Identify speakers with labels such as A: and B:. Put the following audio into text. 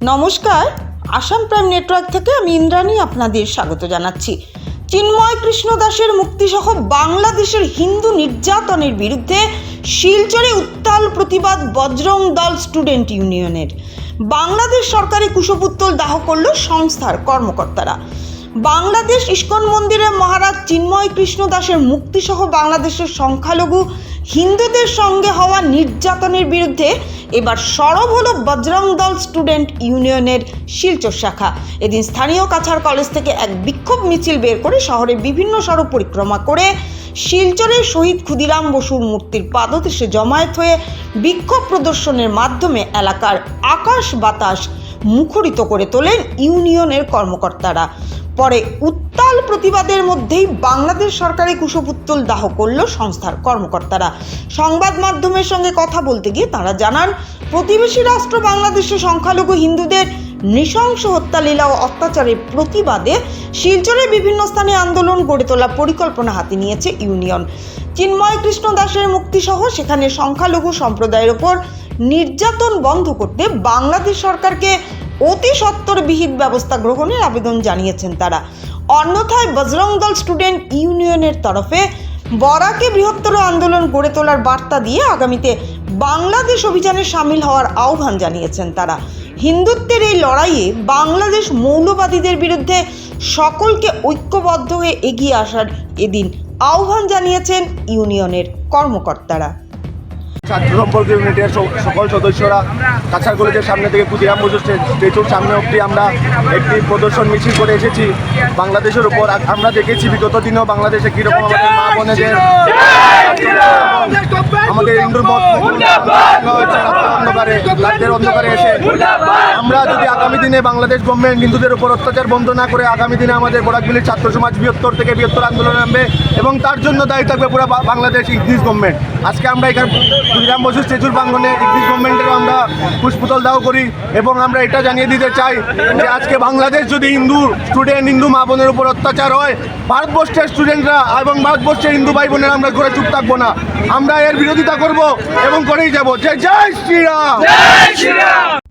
A: নমস্কার। Assam prime network থেকে আমি ইন্দ্রাণী আপনাদের স্বাগত জানাচ্ছি। চিন্ময় কৃষ্ণ দাসের মুক্তিসহ বাংলাদেশের হিন্দু নির্যাতনের বিরুদ্ধে শিলচরে উত্তাল প্রতিবাদ বজরং দল স্টুডেন্ট ইউনিয়নের। বাংলাদেশ সরকারি কুশপুত্তল দাহ করল সংস্থার কর্মকর্তারা। বাংলাদেশ ইস্কন মন্দিরে মহারাজ চিন্ময় কৃষ্ণ দাসের মুক্তিসহ বাংলাদেশের সংখ্যালঘু হিন্দুদের সঙ্গে হওয়া নির্যাতনের বিরুদ্ধে এবার সরব হলো বজরং দল স্টুডেন্ট ইউনিয়নের শিলচর শাখা। এদিন স্থানীয় কাছাড় কলেজ থেকে এক বিক্ষোভ মিছিল বের করে শহরের বিভিন্ন সড়ক পরিক্রমা করে শিলচরের শহীদ ক্ষুদিরাম বসুর মূর্তির পাদদেশে জমায়েত হয়ে বিক্ষোভ প্রদর্শনের মাধ্যমে এলাকার আকাশ বাতাস মুখরিত করে তোলেন ইউনিয়নের কর্মকর্তারা। পরে উত্তাল প্রতিবাদের মধ্যেই বাংলাদেশ সরকারি কুশপুত্তল দাহ করল সংস্থার কর্মকর্তারা। সংবাদ মাধ্যমের সঙ্গে কথা বলতে গিয়ে তারা জানান, প্রতিবেশী রাষ্ট্র বাংলাদেশে সংখ্যালঘু হিন্দুদের নৃশংস হত্যালীলা ও অত্যাচারের প্রতিবাদে শিলচরের বিভিন্ন স্থানে আন্দোলন গড়ে তোলার পরিকল্পনা হাতে নিয়েছে ইউনিয়ন। চিন্ময় কৃষ্ণ দাসের মুক্তিসহ সেখানে সংখ্যালঘু সম্প্রদায়ের ওপর নির্যাতন বন্ধ করতে বাংলাদেশ সরকারকে অতি সত্বর বিহিত ব্যবস্থা গ্রহণের আবেদন জানিয়েছেন তারা। অন্যথায় বজরং দল স্টুডেন্ট ইউনিয়নের তরফে বরাকে বৃহত্তর আন্দোলন গড়ে তোলার বার্তা দিয়ে আগামীতে বাংলাদেশ অভিযানে সামিল হওয়ার আহ্বান জানিয়েছেন তারা। হিন্দুত্বের এই লড়াইয়ে বাংলাদেশ মৌলবাদীদের বিরুদ্ধে সকলকে ঐক্যবদ্ধ হয়ে এগিয়ে আসার এদিন আহ্বান জানিয়েছেন ইউনিয়নের কর্মকর্তারা।
B: ছাত্র সম্পর্ক ইউনিটের সকল সদস্যরা কাছাড় কলেজের সামনে থেকে ক্ষুদিরাম বসু স্টে- স্ট্যাচুর সামনে অবধি আমরা একটি প্রদর্শন মিছিল করে এসেছি। বাংলাদেশের উপর আমরা দেখেছি বিগত দিনেও বাংলাদেশে কীরকম আমাদের মা বোনেদের আমাদের ইন্দুর মত অন্ধকারে রাতের অন্ধকারে এসে আমরা যদি আগামী দিনে বাংলাদেশ গভর্নমেন্ট হিন্দুদের উপর অত্যাচার বন্ধ না করে আগামী দিনে আমাদের বরাকবিলির ছাত্র সমাজ বৃহত্তর থেকে বৃহত্তর আন্দোলনে নামবে এবং তার জন্য দায়ী থাকবে পুরো বাংলাদেশ ইংলিশ গভর্নমেন্ট। আজকে আমরা এখানে ক্ষুদিরাম বসু স্ট্যাচুর প্রাঙ্গনে ইংলিশ গভর্নমেন্টেরও আমরা পুষ্পতল দাও করি এবং আমরা এটা জানিয়ে দিতে চাই যে আজকে বাংলাদেশ যদি হিন্দু স্টুডেন্ট, হিন্দু মা বোনের উপর অত্যাচার হয়, ভারতবর্ষের স্টুডেন্টরা এবং ভারতবর্ষের হিন্দু ভাই বোনেরা আমরা করে চুপ থাকব না। আমরা এর বিরোধিতা করব এবং করেই যাব। জয় জয় শ্রীরাম